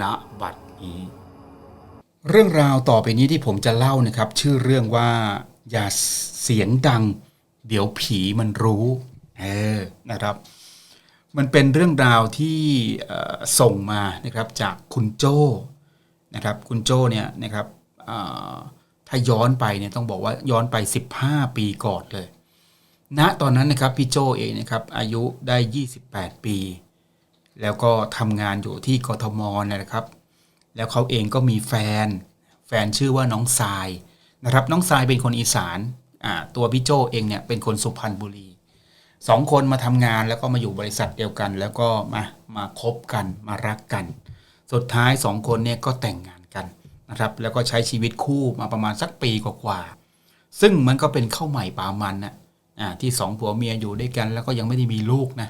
ณบัดนี้ เรื่องราวต่อไปนี้ที่ผมจะเล่านะครับ ชื่อเรื่องว่าอย่าเสียงดัง เดี๋ยวผีมันรู้เออนะครับ มันเป็นเรื่องราวที่ส่งมานะครับจากคุณโจ้นะครับ คุณโจ้เนี่ยนะครับถ้าย้อนไปเนี่ยต้องบอกว่าย้อนไป 15 ปีก่อนเลยณตอนนั้นนะครับพี่โจเองนะครับอายุได้ 28 ปี แล้วก็ทำงานอยู่ที่กทมนะครับ แล้วเขาเองก็มีแฟน แฟนชื่อว่าน้องทรายนะครับ น้องทรายเป็นคนอีสานอ่าตัวพี่โจเองเนี่ยเป็นคนสุพรรณบุรีสองคนมาทำงานแล้วก็มาอยู่บริษัทเดียวกัน แล้วก็มามาคบกันมารักกัน สุดท้ายสองคนเนี่ยก็แต่งงานกันนะครับ แล้วก็ใช้ชีวิตคู่มาประมาณสักปีกว่าๆซึ่งมันก็เป็นเข้าใหม่ปามันนะอ่าที่สองผัวเมียอยู่ด้วยกันแล้วก็ยังไม่ได้มีลูกนะ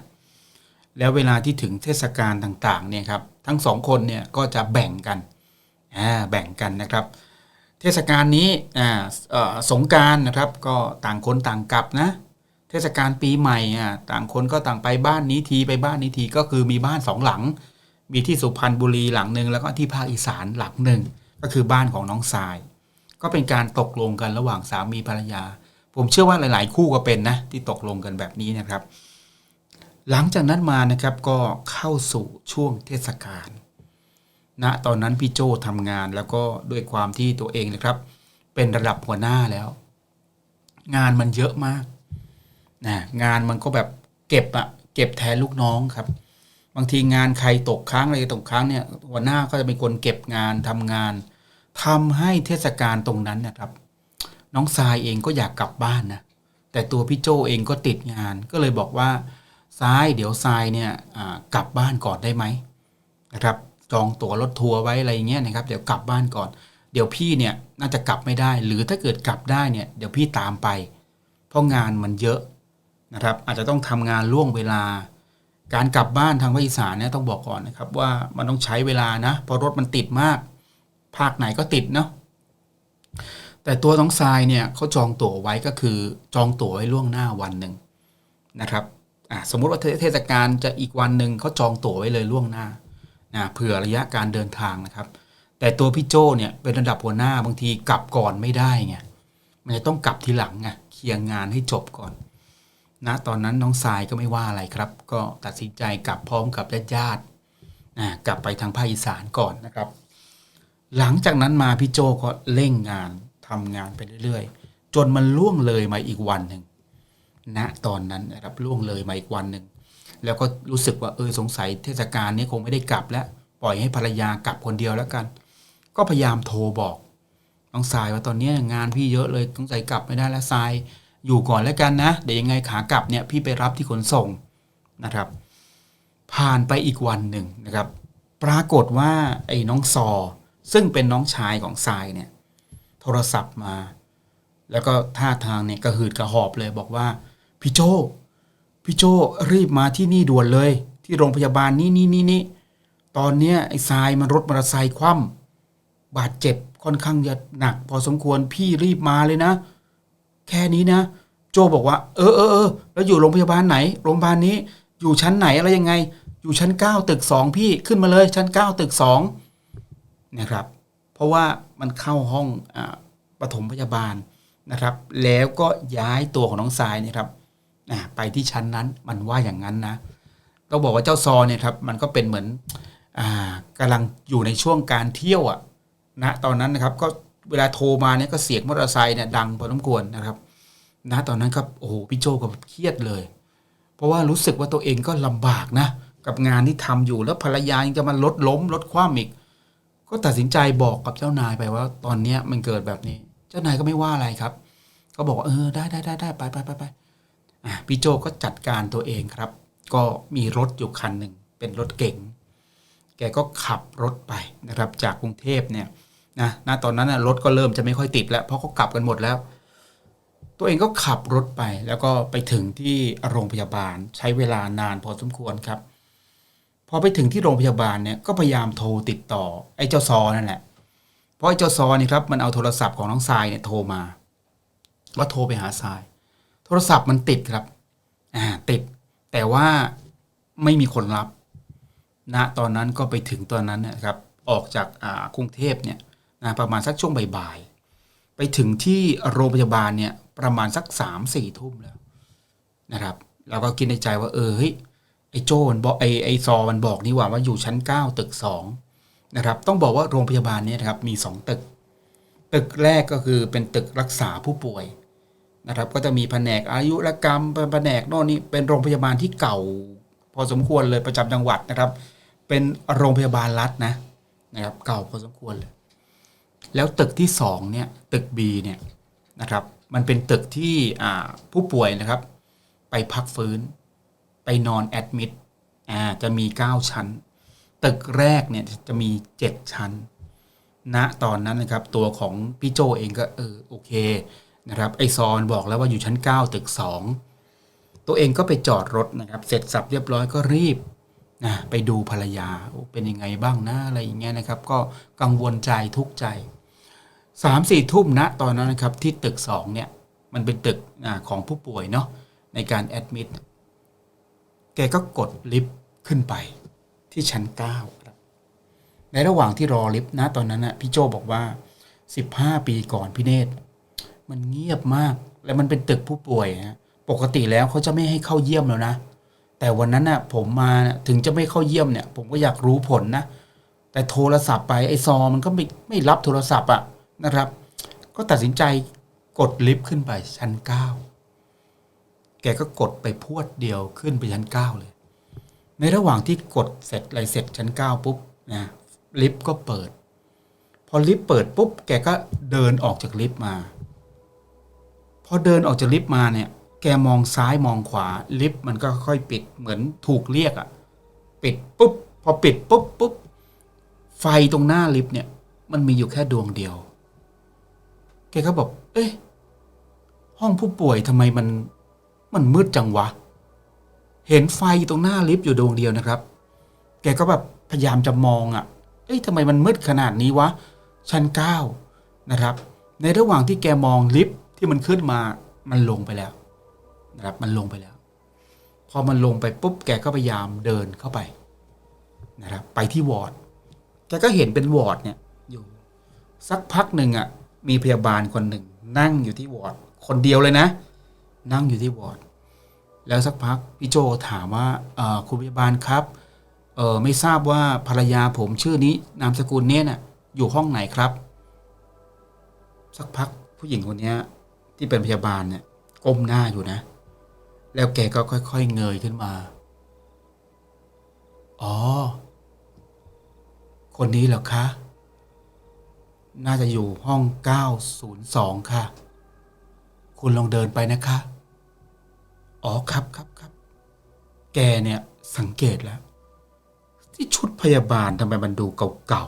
แล้วเวลาที่ถึงเทศกาลต่างๆเนี่ยครับทั้งสองคนเนี่ยก็จะแบ่งกันอ่าแบ่งกันนะครับ เทศกาลนี้อ่าสงการนะครับก็ต่างคนต่างกลับนะเทศกาลปีใหม่อะต่างคนก็ต่างไปบ้านนี้ทีไปบ้านนี้ทีก็คือมีบ้านสองหลัง มีที่สุพรรณบุรีหลังหนึ่งแล้วก็ที่ภาคอีสานหลังหนึ่งก็คือบ้านของน้องทราย ก็เป็นการตกลงกันระหว่างสามีภรรยา ผมเชื่อว่าหลาย ๆ คู่ก็เป็นนะที่ตกลงกันแบบนี้นะครับ หลังจากนั้นมานะครับก็เข้าสู่ช่วงเทศกาลณตอนนั้นพี่โจทำงานแล้วก็ด้วยความที่ตัวเองนะครับ เป็นระดับหัวหน้าแล้ว งานมันเยอะมากนะงานมันก็แบบเก็บอะเก็บแทนลูกน้องครับ บางทีงานใครตกค้างอะไรตกค้างเนี่ย หัวหน้าก็จะเป็นคนเก็บงานทำงานทำให้เทศกาลตรงนั้นนะครับ น้องทรายเองก็อยากกลับบ้านนะแต่ตัวพี่โจเองก็ติดงานก็เลยบอกว่า ทรายเดี๋ยวทรายเนี่ยกลับบ้านก่อนได้ไหมนะครับจองตั๋วรถทัวร์ไว้อะไรอย่างเงี้ยนะครับเดี๋ยวกลับบ้านก่อน เดี๋ยวพี่เนี่ยน่าจะกลับไม่ได้ หรือถ้าเกิดกลับได้เนี่ยเดี๋ยวพี่ตามไป เพราะงานมันเยอะนะครับอาจจะต้องทำงานล่วงเวลา การกลับบ้านทางภาคอีสานเนี่ยต้องบอกก่อนนะครับว่ามันต้องใช้เวลานะเพราะรถมันติดมาก ภาคไหนก็ติดเนาะแต่ตัวน้องทรายเนี่ยเขาจองตั๋วไว้ก็คือจองตั๋วไว้ล่วงหน้าวันหนึ่งนะครับ สมมุติว่าเทศกาลจะอีกวันหนึ่งเขาจองตั๋วไว้เลยล่วงหน้านะเผื่อระยะการเดินทางนะครับ แต่ตัวพี่โจเนี่ยเป็นระดับหัวหน้าบางทีกลับก่อนไม่ได้ไงมันจะต้องกลับทีหลังไงเคลียร์งานให้จบก่อนนะตอนนั้นน้องทรายก็ไม่ว่าอะไรครับ ก็ตัดสินใจกลับพร้อมกับญาติๆอ่ากลับไปทางภาคอีสานก่อนนะครับ หลังจากนั้นมาพี่โจก็เร่งงานทำงานไปเรื่อยๆ จนมันล่วงเลยมาอีกวันหนึ่ง ณตอนนั้นนะครับล่วงเลยมาอีกวันหนึ่งแล้วก็รู้สึกว่าเออสงสัยเทศกาลนี้คงไม่ได้กลับแล้ว ปล่อยให้ภรรยากลับคนเดียวแล้วกัน ก็พยายามโทรบอกน้องสายว่าตอนนี้งานพี่เยอะเลยสงสัยกลับไม่ได้แล้วทรายอยู่ก่อนแล้วกันนะเดี๋ยวยังไงขากลับเนี่ยพี่ไปรับที่ขนส่งนะครับ ผ่านไปอีกวันหนึ่งนะครับ ปรากฏว่าไอ้น้องซอ ซึ่งเป็นน้องชายของทรายเนี่ย โทรศัพท์มา แล้วก็ท่าทางเนี่ยกระหืดกระหอบเลยบอกว่า พี่โจพี่โจรีบมาที่นี่ด่วนเลย ที่โรงพยาบาลนี่นี่นี่นี่ตอนเนี้ยไอ้ทรายมันรถมอเตอร์ไซค์คว่ำบาดเจ็บค่อนข้างจะหนัก พอสมควรพี่รีบมาเลยนะ แค่นี้นะ โจบอกว่า เออเออเออแล้วอยู่โรงพยาบาลไหน โรงพยาบาลนี้ อยู่ชั้นไหนอะไรยังไง อยู่ชั้นเก้าตึกสองพี่ขึ้นมาเลยชั้นเก้าตึกสองนะครับ เพราะว่ามันเข้าห้องอปฐมพยาบาลนะครับ แล้วก็ย้ายตัวของน้องทรายนี่ยครับ ไปที่ชั้นนั้นมันว่าอย่างนั้นนะต้องบอกว่าเจ้าซอเนี่ยครับมันก็เป็นเหมือนอ่ากำลังอยู่ในช่วงการเที่ยวอะนะตอนนั้นนะครับก็เวลาโทรมาเนี่ยก็เสียงมอเตอร์ไซค์เนี่ยดังพอสมควรนะครับนะตอนนั้นครับโอ้โหพี่โจก็เครียดเลย เพราะว่ารู้สึกว่าตัวเองก็ลำบากนะกับงานที่ทำอยู่แล้วภรรยายังจะมาลดล้มลดคว่ำอีก ก็ตัดสินใจบอกกับเจ้านายไปว่า ตอนเนี้ยมันเกิดแบบนี้ เจ้านายก็ไม่ว่าอะไรครับ ก็บอกว่าเออได้ได้ได้ได้ไปไปไปไป พี่โจก็จัดการตัวเองครับ ก็มีรถอยู่คันหนึ่งเป็นรถเก๋งแกก็ขับรถไปนะครับจากกรุงเทพเนี่ยนะณตอนนั้นนะรถก็เริ่มจะไม่ค่อยติดแล้วเพราะเขากลับกันหมดแล้ว ตัวเองก็ขับรถไปแล้วก็ไปถึงที่โรงพยาบาลใช้เวลานานพอสมควรครับ พอไปถึงที่โรงพยาบาลเนี่ยก็พยายามโทรติดต่อไอ้เจ้าซอนั่นแหละเพราะไอ้เจ้าซอนี่ครับมันเอาโทรศัพท์ของน้องทรายเนี่ยโทรมาว่าโทรไปหาทราย โทรศัพท์มันติดครับ อ่า ติด แต่ว่าไม่มีคนรับณตอนนั้นก็ไปถึงตอนนั้นนะครับ ออกจากอ่ากรุงเทพเนี่ยนะประมาณสักช่วงบ่ายๆ ไปถึงที่โรงพยาบาลเนี่ยประมาณสักสามสี่ทุ่มแล้วนะครับ เราก็คิดในใจว่าเออเฮ้ยไอ้โจมันบอกไอ้ไอ้ซอมันบอกนี่ว่าว่าอยู่ชั้น 9 ตึก2นะครับ ต้องบอกว่าโรงพยาบาลเนี่ยนะครับมี 2 ตึก ตึกแรกก็คือเป็นตึกรักษาผู้ป่วย นะครับ ก็จะมีแผนกอายุรกรรมเป็นแผนกโน่นนี่เป็นโรงพยาบาลที่เก่า พอสมควรเลยประจำจังหวัดนะครับ เป็นโรงพยาบาลรัฐนะนะครับ เก่าพอสมควรเลย แล้วตึกที่สองเนี่ยตึก B เนี่ยนะครับ มันเป็นตึกที่ผู้ป่วยนะครับ ไปพักฟื้น ไปนอนแอดมิดจะมี 9 ชั้น ตึกแรกเนี่ยจะมี 7 ชั้นณตอนนั้นนะครับ ตัวของพี่โจเองก็เออโอเค นะครับไอซอนบอกแล้วว่าอยู่ชั้น 9 ตึก 2 ตัวเองก็ไปจอดรถนะครับ เสร็จสับเรียบร้อยก็รีบนะไปดูภรรยาโอ้เป็นยังไงบ้างนะอะไรอย่างเงี้ยนะครับ ก็กังวลใจทุกข์ใจสามสี่ทุ่มนะตอนนั้นนะครับที่ตึก2เนี่ยมันเป็นตึกอของผู้ป่วยเนาะในการแอดมิดแกก็กดลิฟต์ขึ้นไปที่ชั้น9ครับในระหว่างที่รอลิฟต์นะตอนนั้นนะพี่โจบอกว่า 15 ปีก่อนพี่เนตร มันเงียบมาก แล้วมันเป็นตึกผู้ป่วยนะปกติแล้วเขาจะไม่ให้เข้าเยี่ยมแล้วนะ แต่วันนั้นน่ะผมมาถึงจะไม่เข้าเยี่ยมเนี่ย ผมก็อยากรู้ผลนะ แต่โทรศัพท์ไปไอซอมันก็ไม่ไม่รับโทรศัพท์อะนะครับ ก็ตัดสินใจกดลิฟต์ขึ้นไปชั้นเก้าแกก็กดไปพวดเดียวขึ้นไปชั้นเก้าเลย ในระหว่างที่กดเสร็จอะไรเสร็จชั้นเก้าปุ๊บนะลิฟต์ก็เปิด พอลิฟต์เปิดปุ๊บแกก็เดินออกจากลิฟต์มา พอเดินออกจากลิฟต์มาเนี่ย แกมองซ้ายมองขวาลิฟต์มันก็ค่อยปิดเหมือนถูกเรียกอะปิดปุ๊บ พอปิดปุ๊บปุ๊บไฟตรงหน้าลิฟต์เนี่ย มันมีอยู่แค่ดวงเดียว แกก็บอก เอ๊ะห้องผู้ป่วยทำไมมันมันมืดจังวะ เห็นไฟตรงหน้าลิฟต์อยู่ดวงเดียวนะครับ แกก็แบบพยายามจะมองอะ่ะ เอ้ยทำไมมันมืดขนาดนี้วะ ชั้นเก้านะครับ ในระหว่างที่แกมองลิฟต์ ที่มันขึ้นมามันลงไปแล้วนะครับมันลงไปแล้ว พอมันลงไปปุ๊บแกก็พยายามเดินเข้าไปนะครับไปที่วอร์ดแกก็เห็นเป็นวอร์ดเนี่ยอยู่สักพักหนึ่งอะมีพยาบาลคนหนึ่ง นั่งอยู่ที่วอร์ดคนเดียวเลยนะ นั่งอยู่ที่วอร์ดแล้วสักพักพี่โจถามว่าอ่อคุณพยาบาลครับเออไม่ทราบว่าภรรยาผมชื่อนี้ นามสกุลเนี้ยน่ะอยู่ห้องไหนครับ สักพักผู้หญิงคนเนี้ย ที่เป็นพยาบาลเนี่ยก้มหน้าอยู่นะ แล้วแกก็ค่อย ๆ เงยขึ้นมา อ๋อ คนนี้เหรอคะ น่าจะอยู่ห้อง 902 ค่ะ คุณลองเดินไปนะคะ อ๋อครับครับครับ แกเนี่ยสังเกตแล้ว ที่ชุดพยาบาลทำไมมันดูเก่า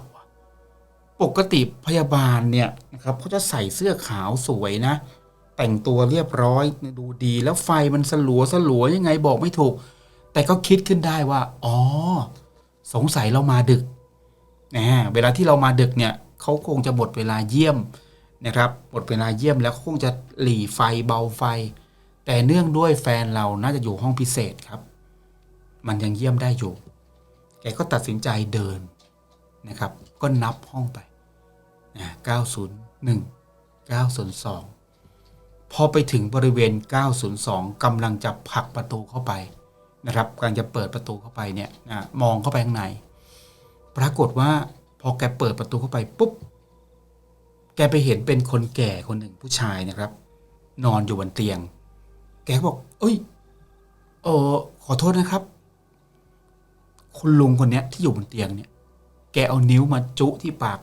ๆปกติพยาบาลเนี่ยนะครับเขาจะใส่เสื้อขาวสวยนะ แต่งตัวเรียบร้อยดูดีแล้วไฟมันสลัวสลัวยังไงบอกไม่ถูก แต่ก็คิดขึ้นได้ว่า อ๋อ สงสัยเรามาดึกนะเวลาที่เรามาดึกเนี่ยเขาคงจะหมดเวลาเยี่ยมนะครับหมดเวลาเยี่ยมแล้วเขาคงจะหลีไฟเบาไฟ แต่เนื่องด้วยแฟนเราน่าจะอยู่ห้องพิเศษครับ มันยังเยี่ยมได้อยู่ แกก็ตัดสินใจเดินนะครับ ก็นับห้องไปนะ901 902 พอไปถึงบริเวณ 902กำลังจะผลักประตูเข้าไปนะครับกำลังจะเปิดประตูเข้าไปเนี่ยนะมองเข้าไปข้างใน ปรากฏว่าพอแกเปิดประตูเข้าไปปุ๊บ แกไปเห็นเป็นคนแก่คนหนึ่งผู้ชายนะครับ นอนอยู่บนเตียง แกบอก เอ้ยเออขอโทษนะครับ คุณลุงคนเนี้ยที่อยู่บนเตียงเนี่ย แกเอานิ้วมาจุที่ปาก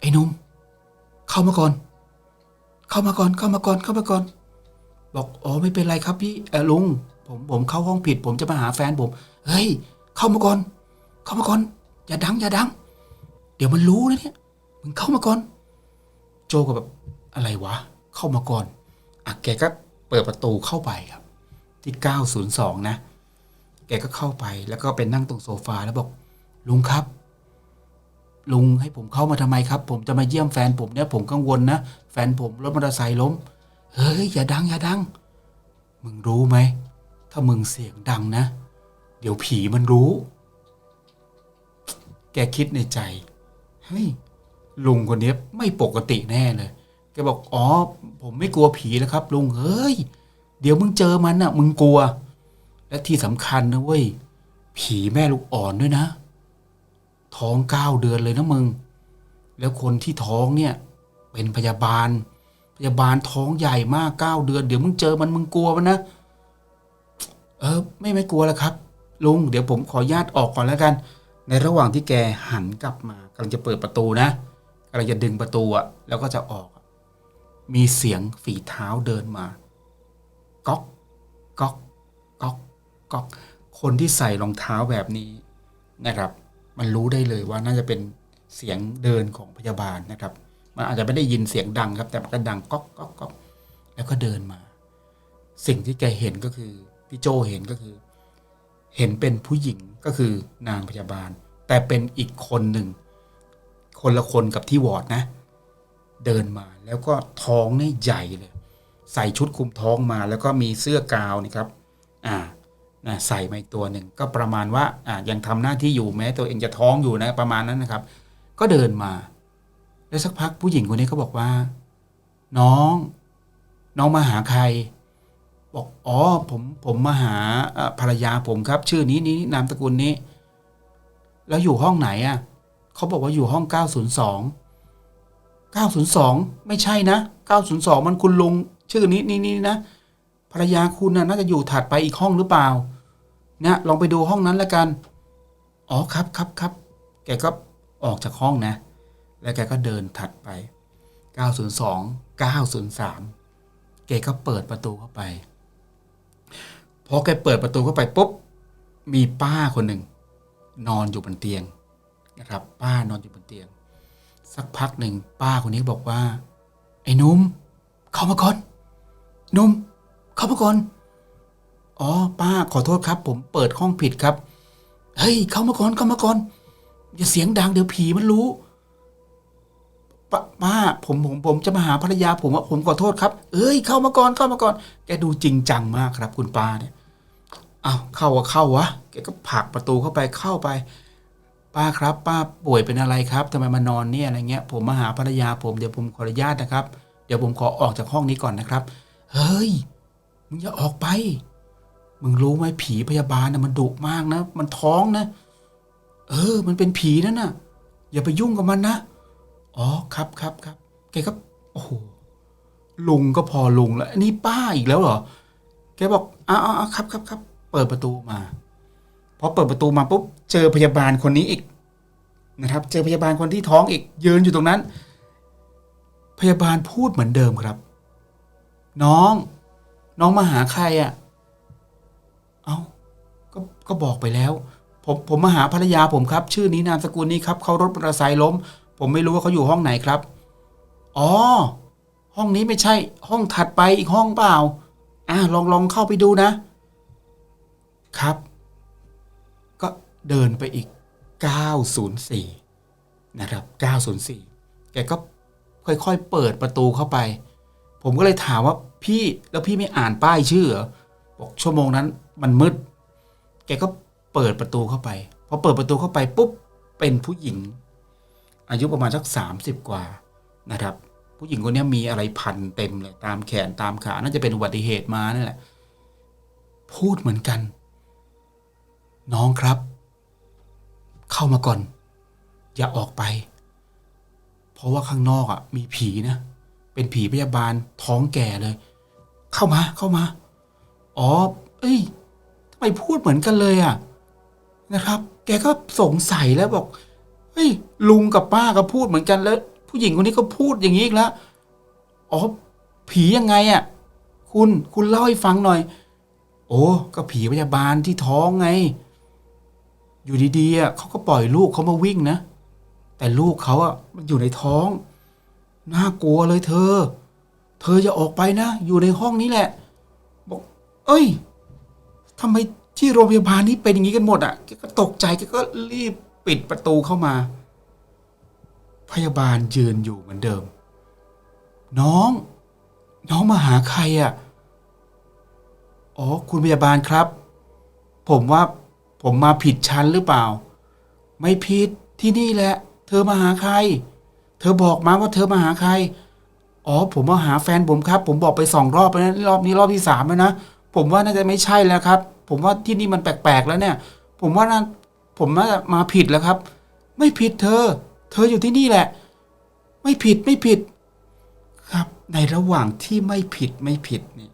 ไอ้นุ่มเข้ามาก่อน เข้ามาก่อนเข้ามาก่อนเข้ามาก่อน บอกอ๋อไม่เป็นไรครับพี่เออลุง ผมผมเข้าห้องผิด ผมจะมาหาแฟนผมเฮ้ย เข้ามาก่อน เข้ามาก่อน อย่าดัง อย่าดัง เดี๋ยวมันรู้นะเนี่ยมึงเข้ามาก่อน โจก็แบบอะไรวะ เข้ามาก่อนอะแกก็เปิดประตูเข้าไปครับ ที่902นะแกก็เข้าไปแล้วก็ไปนั่งตรงโซฟาแล้วบอกลุงครับ ลุงให้ผมเข้ามาทำไมครับ ผมจะมาเยี่ยมแฟนผมเนี่ยผมกังวลนะ แฟนผมรถมอเตอร์ไซค์ล้ม เฮ้ย อย่าดังอย่าดัง มึงรู้ไหม ถ้ามึงเสียงดังนะ เดี๋ยวผีมันรู้ แกคิดในใจ เฮ้ย ลุงคนนี้ไม่ปกติแน่เลย แกบอก อ๋อ ผมไม่กลัวผีแล้วครับ ลุง เฮ้ย เดี๋ยวมึงเจอมันน่ะ มึงกลัว และที่สำคัญนะเว้ย ผีแม่ลูกอ่อนด้วยนะ ท้องเก้าเดือนเลยนะมึง แล้วคนที่ท้องเนี่ย เป็นพยาบาล พยาบาลท้องใหญ่มากเก้าเดือน เดี๋ยวมึงเจอมันมึงกลัวมันนะ เออ ไม่ไม่กลัวแล้วครับ ลุง เดี๋ยวผมขอญาตออกก่อนแล้วกัน ในระหว่างที่แกหันกลับมากำลังจะเปิดประตูนะกำลังจะดึงประตูอะแล้วก็จะออก มีเสียงฝีเท้าเดินมาก๊อกก๊อกก๊อกก๊อกคนที่ใส่รองเท้าแบบนี้นะครับ มันรู้ได้เลยว่าน่าจะเป็นเสียงเดินของพยาบาลนะครับ มันอาจจะไม่ได้ยินเสียงดังครับ แต่มันก็ดังก๊อกก๊อกก๊อกแล้วก็เดินมา สิ่งที่แกเห็นก็คือพี่โจเห็นก็คือ เห็นเป็นผู้หญิงก็คือนางพยาบาล แต่เป็นอีกคนหนึ่ง คนละคนกับที่วอร์ดนะ เดินมาแล้วก็ท้องนี่ใหญ่เลย ใส่ชุดคลุมท้องมา แล้วก็มีเสื้อกาวนี่ครับ นะใส่มาอีกตัวหนึ่งก็ประมาณว่าอ่ายังทำหน้าที่อยู่แม้ตัวเองจะท้องอยู่นะประมาณนั้นนะครับ ก็เดินมา แล้วสักพักผู้หญิงคนนี้ก็บอกว่า น้อง น้องมาหาใคร บอกอ๋อผมผมมาหาภรรยาผมครับ ชื่อนี้นี้นามสกุลนี้ แล้วอยู่ห้องไหนอะเขาบอกว่าอยู่ห้อง 902 902 ไม่ใช่นะ 902 มันคุณลุงชื่อนี้นี่นี่นะภรรยาคุณน่ะน่าจะอยู่ถัดไปอีกห้องหรือเปล่า นี่ยลองไปดูห้องนั้นแล้วกัน อ๋อครับครับครับแกก็ออกจากห้องนะ แล้วแกก็เดินถัดไป 902 903 แกก็เปิดประตูเข้าไป พอแกเปิดประตูเข้าไปปุ๊บ มีป้าคนหนึ่ง นอนอยู่บนเตียงนะครับ ป้านอนอยู่บนเตียง สักพักหนึ่งป้าคนนี้บอกว่า ไอ้นุ่มเข้ามาก่อนนุ่มเข้ามาก่อน อ๋อ ป้าขอโทษครับ ผมเปิดห้องผิดครับ เฮ้ย เข้ามาก่อนเข้ามาก่อน อย่าเสียงดังเดี๋ยวผีมันรู้ปป้าผมผมผมจะมาหาภรรยาผมว่าผมขอโทษครับ เอ้ย เข้ามาก่อนเข้ามาก่อน แกดูจริงจังมากครับ คุณป้าเนี่ยอ้าวเข้าก็เข้าวะแกก็ผลักประตูเข้าไปเข้าไป ป้าครับ ป้าป่วยเป็นอะไรครับทำไมมานอนเนี่ยอะไรเงี้ย ผมมาหาภรรยาผมเดี๋ยวผมขออนุญาตนะครับ เดี๋ยวผมขอออกจากห้องนี้ก่อนนะครับ เฮ้ยมึงอย่าออกไป มึงรู้ไหมผีพยาบาลนะมันดุมากนะ มันท้องนะ เออ มันเป็นผีนั่นน่ะ อย่าไปยุ่งกับมันนะ อ๋อครับครับครับแกก็โอ้โหลุงก็พอลุงแล้วนนี้ป้าอีกแล้วเหรอ แกบอกอ้าวอ้าวครับครับครับเปิดประตูมาพอเปิดประตูมาปุ๊บเจอพยาบาลคนนี้อีกนะครับ เจอพยาบาลคนที่ท้องอีก ยืนอยู่ตรงนั้น พยาบาลพูดเหมือนเดิมครับ น้อง น้องมาหาใครอะ่ะ เอา้าก็ก็บอกไปแล้ว ผมผมมาหาภรรยาผมครับ ชื่อนี้นามสกุลนี้ครับเขารถมอเตอร์ไซค์ล้ม ผมไม่รู้ว่าเขาอยู่ห้องไหนครับ อ๋อ ห้องนี้ไม่ใช่ ห้องถัดไปอีกห้องเปล่า อ่าลองลองเข้าไปดูนะ ครับ ก็เดินไปอีก 904 นะครับ 904 แกก็ค่อยๆเปิดประตูเข้าไป ผมก็เลยถามว่าพี่แล้วพี่ไม่อ่านป้ายชื่อเหรอ บอกชั่วโมงนั้น มันมืด แกก็เปิดประตูเข้าไป พอเปิดประตูเข้าไปปุ๊บ เป็นผู้หญิง อายุประมาณสักสามสิบกว่านะครับ ผู้หญิงคนนี้มีอะไรพันเต็มเลยตามแขนตามขา น่าจะเป็นอุบัติเหตุมานั่นแหละ พูดเหมือนกัน น้องครับ เข้ามาก่อน อย่าออกไป เพราะว่าข้างนอกอะ มีผีนะ เป็นผีพยาบาลท้องแก่เลย เข้ามาเข้ามา อ๋อ เอ้ยทำไมพูดเหมือนกันเลยอะนะครับ แกก็สงสัยแล้วบอกเฮ้ย ลุงกับป้าก็พูดเหมือนกันแล้ว ผู้หญิงคนนี้ก็พูดอย่างนี้อีกแล้วอ๋อผียังไงอะคุณคุณเล่าให้ฟังหน่อย โอ้ก็ผีพยาบาลที่ท้องไง อยู่ดีๆเขาก็ปล่อยลูกเขามาวิ่งนะแต่ลูกเขาอะมันอยู่ในท้อง น่ากลัวเลยเธอ เธออย่าออกไปนะ อยู่ในห้องนี้แหละ เอ้ยทำไมที่โรงพยาบาลนี้เป็นอย่างนี้กันหมดอะแกก็ตกใจแกก็รีบปิดประตูเข้ามา พยาบาลยืนอยู่เหมือนเดิม น้อง น้องมาหาใครอะอ๋อคุณพยาบาลครับ ผมว่าผมมาผิดชั้นหรือเปล่า ไม่ผิดที่นี่แหละ เธอมาหาใคร เธอบอกมาว่าเธอมาหาใคร อ๋อ ผมมาหาแฟนผมครับ ผมบอกไปสองรอบแล้วรอบนี้รอบที่สามแล้วนะ ผมว่าน่าจะไม่ใช่แล้วครับ ผมว่าที่นี่มันแปลกๆแล้วเนี่ย ผมว่าน่าผมน่าจะมาผิดแล้วครับ ไม่ผิดเธอ เธออยู่ที่นี่แหละ ไม่ผิดไม่ผิด ครับ ในระหว่างที่ไม่ผิดไม่ผิดนี่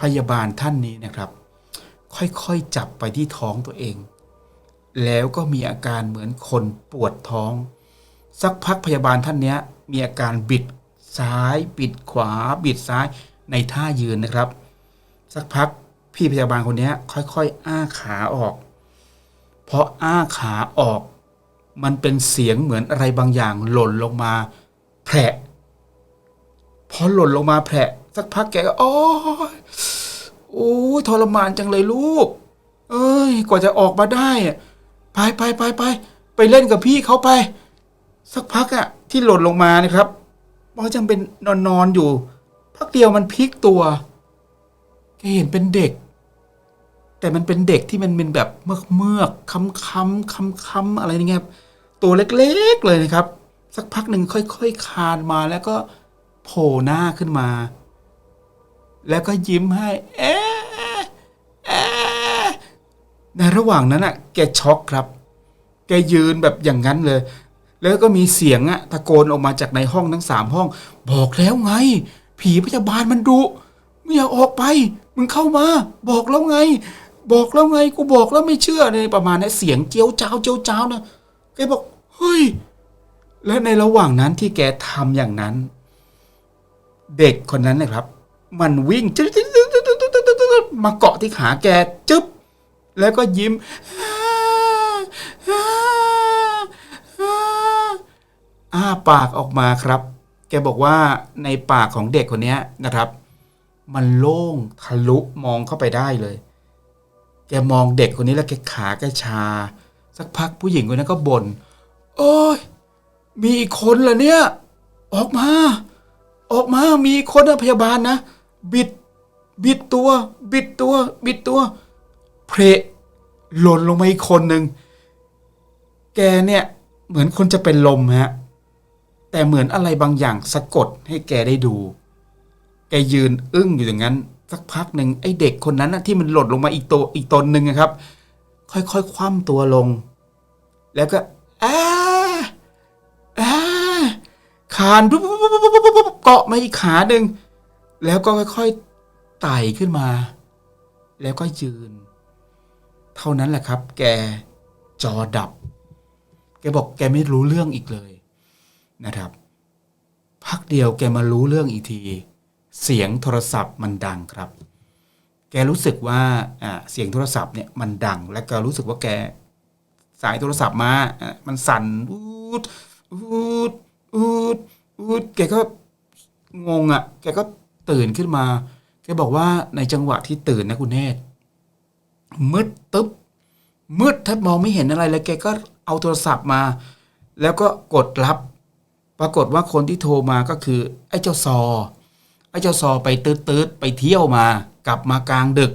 พยาบาลท่านนี้นะครับ ค่อยๆจับไปที่ท้องตัวเอง แล้วก็มีอาการเหมือนคนปวดท้อง สักพักพยาบาลท่านเนี้ยมีอาการบิดซ้าย บิดขวา บิดซ้ายในท่ายืนนะครับ สักพักพี่พยาบาลคนนี้ค่อยๆอ้าขาออก เพราะอ้าขาออก มันเป็นเสียงเหมือนอะไรบางอย่างหล่นลงมา แผลพอหล่นลงมาแผลสักพักแกก็โอ้ยโอ้ทรมานจังเลยลูก เอ้ย กว่าจะออกมาได้อะไปไปไปไปไปเล่นกับพี่เขาไป สักพักอะที่หล่นลงมานะครับมันก็จำเป็นนอนนอนอยู่ พักเดียวมันพลิกตัว แกเห็นเป็นเด็ก แต่มันเป็นเด็กที่มันเป็นแบบเมือกเมือกๆค้ำค้ำค้ำค้ำๆอะไรนี่ไงครับตัวเล็กๆเลยนะครับ สักพักหนึ่งค่อยๆคลานมาแล้วก็โผล่หน้าขึ้นมา แล้วก็ยิ้มให้เอ๊ะเอ๊ะในระหว่างนั้นอะ แกช็อกครับ แกยืนแบบอย่างนั้นเลย แล้วก็มีเสียงอะตะโกนออกมาจากในห้องทั้งสามห้อง บอกแล้วไง ผีพยาบาลมันดุไม่อยากออกไป มึงเข้ามา บอกแล้วไง บอกแล้วไงกูบอกแล้วไม่เชื่อในประมาณนี้เสียงเจียวเจ้าเจียวเจ้านะแกบอกเฮ้ยและในระหว่างนั้นที่แกทำอย่างนั้น เด็กคนนั้นนะครับ มันวิ่งมาเกาะที่ขาแกจึ๊บแล้วก็ยิ้มอ้าปากออกมาครับ แกบอกว่าในปากของเด็กคนนี้นะครับ มันโล่งทะลุมองเข้าไปได้เลย แกมองเด็กคนนี้แล้วแกขาแกชา สักพักผู้หญิงคนนั้นก็บน่นโอ้ยมีอีกคนเหรอเนี่ย ออกมา ออกมามีอีกคนนะพยาบาลนะ บิด บิดตัว บิดตัว บิดตัว เพลหล่นลงมาอีกคนหนึ่งแกเนี่ย เหมือนคนจะเป็นลมฮะแต่เหมือนอะไรบางอย่างสะกดให้แกได้ดู แกยืนอึ้งอยู่อย่างนั้น สักพักหนึ่งไอ้เด็กคนนั้นนะที่มันหล่นลงมาอีกตัวอีกตนหนึ่งนะครับ ค่อยๆคว่ำตัวลง แล้วก็อ้าอ้าคานปุ๊บปุ๊บปุ๊บปุ๊บปุ๊บปุ๊บเกาะมาอีกขาหนึ่งแล้วก็ค่อยๆไต่ขึ้นมา แล้วก็ยืน เท่านั้นแหละครับ แกจอดับ แกบอกแกไม่รู้เรื่องอีกเลยนะครับ พักเดียวแกมารู้เรื่องอีกที เสียงโทรศัพท์มันดังครับ แกรู้สึกว่าเสียงโทรศัพท์เนี่ยมันดัง และก็รู้สึกว่าแกสายโทรศัพท์มามันสั่นอูดอูดอูดอูดแกก็งงอะ แกก็ตื่นขึ้นมา แกบอกว่าในจังหวะที่ตื่นนะคุณเนตมืดตึ๊บมืดแทบมองไม่เห็นอะไรเลยแกก็เอาโทรศัพท์มา แล้วก็กดรับ ปรากฏว่าคนที่โทรมาก็คือ ไอ้เจ้าซอ ไอ้เจ้าซอไปตืดตืดๆไปเที่ยวมากลับมากลางดึก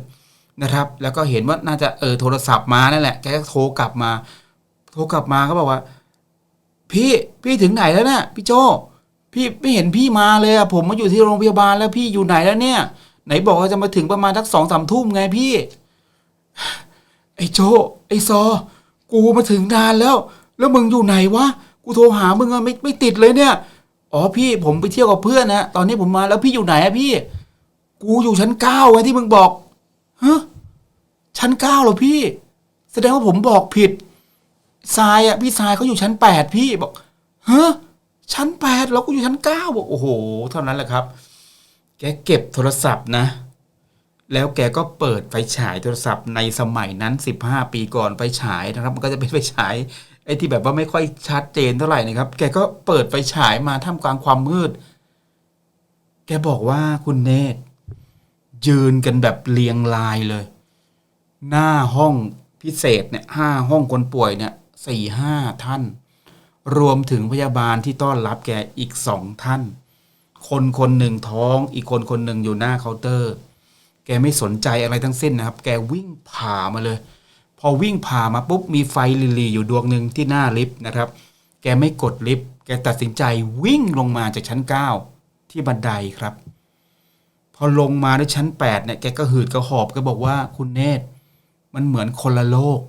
นะครับ แล้วก็เห็นว่าน่าจะเออโทรศัพท์มานั่นแหละแกก็โทรกลับมา โทรกลับมาเขาบอกว่า พี่พี่ถึงไหนแล้วเนี่ยพี่โจพี่ไม่เห็นพี่มาเลยอะผมมาอยู่ที่โรงพยาบาลแล้วพี่อยู่ไหนแล้วเนี่ย ไหนบอกว่าจะมาถึงประมาณทักสองสามทุ่มไงพี่ ไอ้โจไอ้ซอ กูมาถึงนานแล้ว แล้วมึงอยู่ไหนวะกูโทรหามึงอะไม่ไม่ติดเลยเนี่ย อ๋อพี่ผมไปเที่ยวกับเพื่อนนะตอนนี้ผมมาแล้วพี่อยู่ไหนอะพี่ กูอยู่ชั้นเก้าไงที่มึงบอกฮะชั้นเก้าเหรอพี่ แสดงว่าผมบอกผิดทรายอะพี่ทรายเขาอยู่ชั้นแปดพี่บอกฮะชั้นแปดเราก็อยู่ชั้นเก้าบอกโอ้โห เท่านั้นแหละครับ แกเก็บโทรศัพท์นะ แล้วแกก็เปิดไฟฉายโทรศัพท์ในสมัยนั้น 15 ปีก่อนไฟฉายนะครับ มันก็จะเป็นไฟฉาย ไอ้ที่แบบว่าไม่ค่อยชัดเจนเท่าไหร่นะครับ แกก็เปิดไฟฉายมาท่ามกลางความมืด แกบอกว่าคุณเนตยืนกันแบบเรียงรายเลย หน้าห้องพิเศษเนี่ยห้าห้องคนป่วยเนี่ยสี่ห้าท่าน รวมถึงพยาบาลที่ต้อนรับแกอีกสองท่าน คนคนหนึ่งท้องอีกคนคนหนึ่งอยู่หน้าเคาน์เตอร์ แกไม่สนใจอะไรทั้งสิ้นนะครับ แกวิ่งผ่ามาเลย พอวิ่งผ่ามาปุ๊บมีไฟลิลีอยู่ดวงหนึ่งที่หน้าลิฟต์นะครับ แกไม่กดลิฟต์แกตัดสินใจวิ่งลงมาจากชั้น 9 ที่บันไดครับ พอลงมาด้วยชั้น8เนี่ยแกก็หืดกระหอบก็บอกว่าคุณเนตมันเหมือนคนละโลก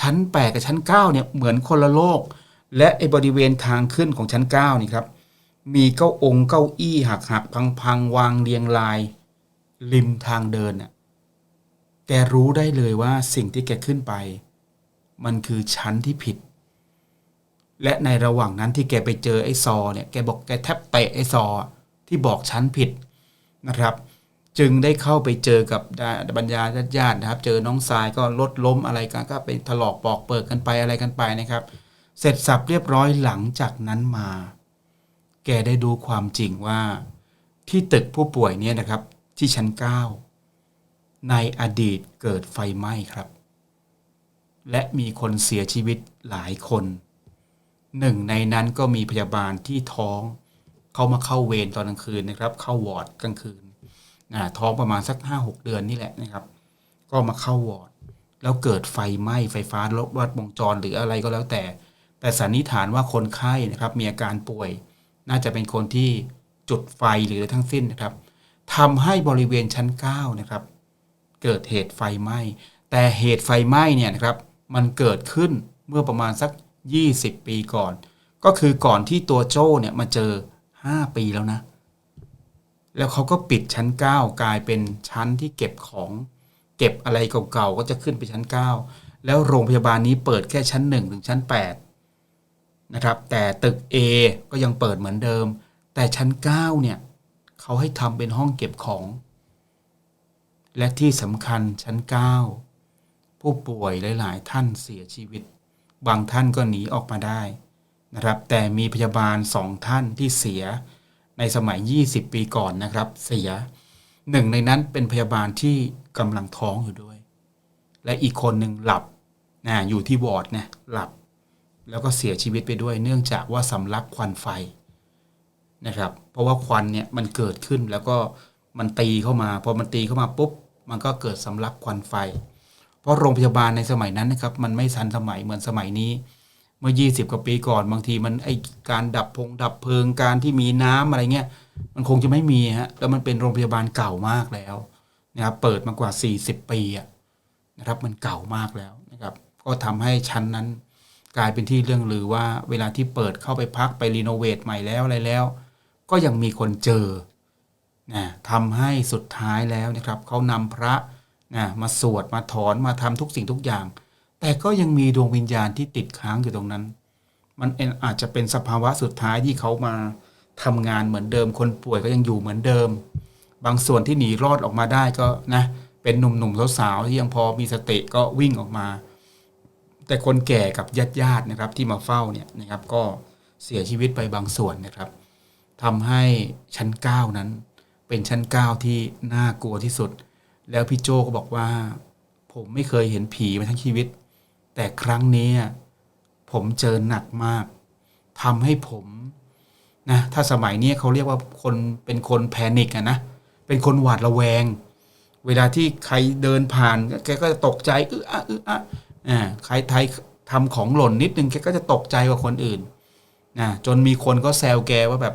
ชั้น 8 กับชั้น 9 เนี่ยเหมือนคนละโลก และไอ้บริเวณทางขึ้นของชั้น 9 นี่ครับ มีเก้าองค์เก้าอี้หักหักพังพังวางเรียงราย ริมทางเดินน่ะ แกรู้ได้เลยว่าสิ่งที่แกขึ้นไป มันคือชั้นที่ผิด และในระหว่างนั้นที่แกไปเจอไอ้ซอเนี่ยแกบอกแกแทบเตะไอ้ซอที่บอกชั้นผิดนะครับ จึงได้เข้าไปเจอกับบรรดาญาติๆนะครับ เจอน้องทรายก็ลดล้มอะไรกันก็ไปถลอกปอกเปิดกันไปอะไรกันไปนะครับ เสร็จสับเรียบร้อยหลังจากนั้นมา แกได้ดูความจริงว่า ที่ตึกผู้ป่วยเนี่ยนะครับ ที่ชั้น9 ในอดีตเกิดไฟไหม้ครับ และมีคนเสียชีวิตหลายคนหนึ่งในนั้นก็มีพยาบาลที่ท้องเขามาเข้าเวรตอนกลางคืนนะครับ เข้าวอร์ดกลางคืนนะท้องประมาณสักห้าหกเดือนนี่แหละนะครับ ก็มาเข้าวอร์ดแล้วเกิดไฟไหม้ไฟฟ้าลดวัดวงจรหรืออะไรก็แล้วแต่ แต่สันนิษฐานว่าคนไข้นะครับ มีอาการป่วย น่าจะเป็นคนที่จุดไฟหรือทั้งสิ้นนะครับทำให้บริเวณชั้น9นะครับ เกิดเหตุไฟไหม้ แต่เหตุไฟไหม้เนี่ยนะครับมันเกิดขึ้นเมื่อประมาณสัก 20 ปีก่อน ก็คือก่อนที่ตัวโจ้เนี่ยมาเจอ 5 ปีแล้วนะ แล้วเขาก็ปิดชั้น 9 กลายเป็นชั้นที่เก็บของเก็บอะไรเก่าๆก็จะขึ้นไปชั้น 9 แล้วโรงพยาบาลนี้เปิดแค่ชั้น 1 ถึงชั้น 8 นะครับ แต่ตึก A ก็ยังเปิดเหมือนเดิม แต่ชั้น 9 เนี่ยเขาให้ทำเป็นห้องเก็บของ และที่สำคัญชั้น 9 ผู้ป่วยหลาย ๆ ท่านเสียชีวิต บางท่านก็หนีออกมาได้นะครับแต่มีพยาบาลสองท่านที่เสียในสมัย 20 ปีก่อนนะครับเสียหนึ่งในนั้นเป็นพยาบาลที่กำลังท้องอยู่ด้วย และอีกคนหนึ่งหลับนะอยู่ที่วอร์ดเนี่ยหลับ แล้วก็เสียชีวิตไปด้วย เนื่องจากว่าสำลักควันไฟนะครับ เพราะว่าควันเนี่ยมันเกิดขึ้นแล้วก็ มันตีเข้ามาพอมันตีเข้ามาปุ๊บมันก็เกิดสำลักควันไฟ เพราะโรงพยาบาลในสมัยนั้นนะครับมันไม่ทันสมัยเหมือนสมัยนี้ เมื่อ 20 กว่าปีก่อน บางทีมันไอการดับพงดับเพลิงการที่มีน้ำอะไรเงี้ยมันคงจะไม่มีฮะแล้วมันเป็นโรงพยาบาลเก่ามากแล้วนะครับเปิดมากว่า 40 ปีอะนะครับมันเก่ามากแล้วนะครับก็ทำให้ชั้นนั้นกลายเป็นที่เรื่องลือว่าเวลาที่เปิดเข้าไปพักไปรีโนเวทใหม่แล้วอะไรแล้ว ก็ยังมีคนเจอ นะทำให้สุดท้ายแล้วนะครับเขานำพระนะมาสวดมาถอนมาทำทุกสิ่งทุกอย่าง แต่ก็ยังมีดวงวิญญาณที่ติดค้างอยู่ตรงนั้น มันอาจจะเป็นสภาวะสุดท้ายที่เขามาทำงานเหมือนเดิม คนป่วยก็ยังอยู่เหมือนเดิม บางส่วนที่หนีรอดออกมาได้ก็นะเป็นหนุ่มๆสาวๆที่ยังพอมีสติก็วิ่งออกมา แต่คนแก่กับญาติๆนะครับที่มาเฝ้าเนี่ยนะครับก็เสียชีวิตไปบางส่วนนะครับทำให้ชั้น 9 นั้น เป็นชั้น9ที่น่ากลัวที่สุด แล้วพี่โจก็บอกว่า ผมไม่เคยเห็นผีมาทั้งชีวิต แต่ครั้งนี้ผมเจอหนักมากทำให้ผมนะถ้าสมัยนี้เขาเรียกว่าคนเป็นคนแพนิกอะนะเป็นคนหวาดระแวง เวลาที่ใครเดินผ่านแกก็จะตกใจอึะอะอึะอะอ่าใครไทยทำของหล่นนิดนึงแกก็จะตกใจกว่าคนอื่นนะจนมีคนก็แซวแกว่าแบบ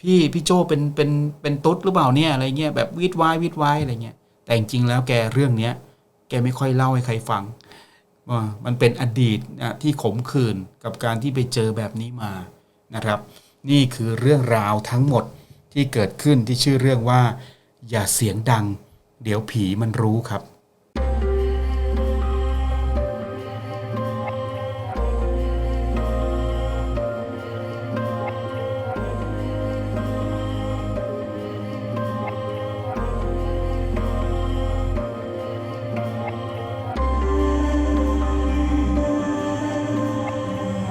พี่พี่โจเป็นเป็นเป็นตุ๊ดหรือเปล่าเนี่ยอะไรเงี้ยแบบวิดวายวิดวายอะไรเงี้ยแต่จริงๆแล้วแกเรื่องเนี้ยแกไม่ค่อยเล่าให้ใครฟังว่ามันเป็นอดีตนะที่ขมขื่นกับการที่ไปเจอแบบนี้มานะครับ นี่คือเรื่องราวทั้งหมดที่เกิดขึ้นที่ชื่อเรื่องว่า อย่าเสียงดัง เดี๋ยวผีมันรู้ครับ